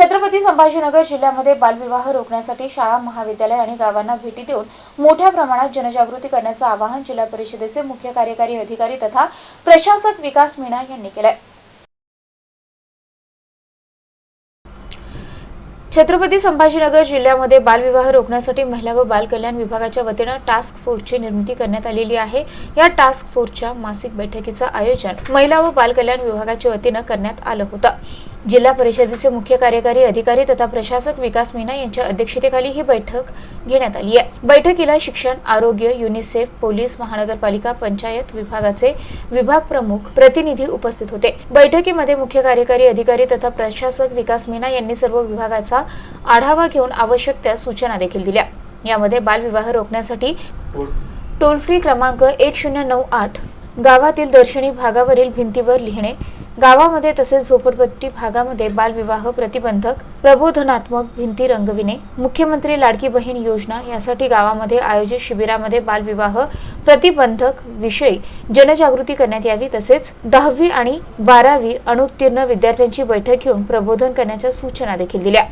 छत्रपती संभाजीनगर जिल्ह्यामध्ये बालविवाह रोखण्यासाठी शाळा महाविद्यालय आणि गावांना भेटी देऊन मोठ्या प्रमाणात जनजागृती करण्याचं आवाहन जिल्हा परिषदेचे मुख्य कार्यकारी अधिकारी तथा प्रशासक विकास मीणा यांनी केलंय. छत्रपती संभाजीनगर जिल्ह्यामध्ये बालविवाह रोखण्यासाठी महिला व बाल कल्याण विभागाच्या वतीनं टास्क फोर्सची निर्मिती करण्यात आलेली आहे. या टास्क फोर्सच्या मासिक बैठकीचं आयोजन महिला व बाल कल्याण विभागाच्या वतीनं करण्यात आलं होतं. जिल्हा परिषदेचे मुख्य कार्यकारी अधिकारी तथा प्रशासक विकास मीना यांच्या अध्यक्षतेखाली ही बैठक घेण्यात आली आहे. बैठकीला शिक्षण आरोग्य युनिसेफ पोलीस महानगरपालिका पंचायत विभागाचे विभाग प्रमुख प्रतिनिधी उपस्थित होते. बैठकीमध्ये मुख्य कार्यकारी अधिकारी तथा प्रशासक विकास मीना यांनी सर्व विभागाचा आढावा घेऊन आवश्यक त्या सूचना देखील दिल्या. यामध्ये बालविवाह रोखण्यासाठी टोल फ्री क्रमांक एक शून्य नऊ आठ गावातील दर्शनी भागावरील भिंतीवर लिहिणे गावामध्ये तसेच झोपडपट्टी भागामध्ये बालविवाह प्रतिबंधक प्रबोधनात्मक भिंती रंगविणे मुख्यमंत्री लाडकी बहीण योजना यासाठी गावामध्ये आयोजित शिबिरामध्ये बालविवाह प्रतिबंधक विषयी जनजागृती करण्यात यावी तसेच दहावी आणि बारावी अनुत्तीर्ण विद्यार्थ्यांची बैठक घेऊन प्रबोधन करण्याच्या सूचना देखील दिल्या.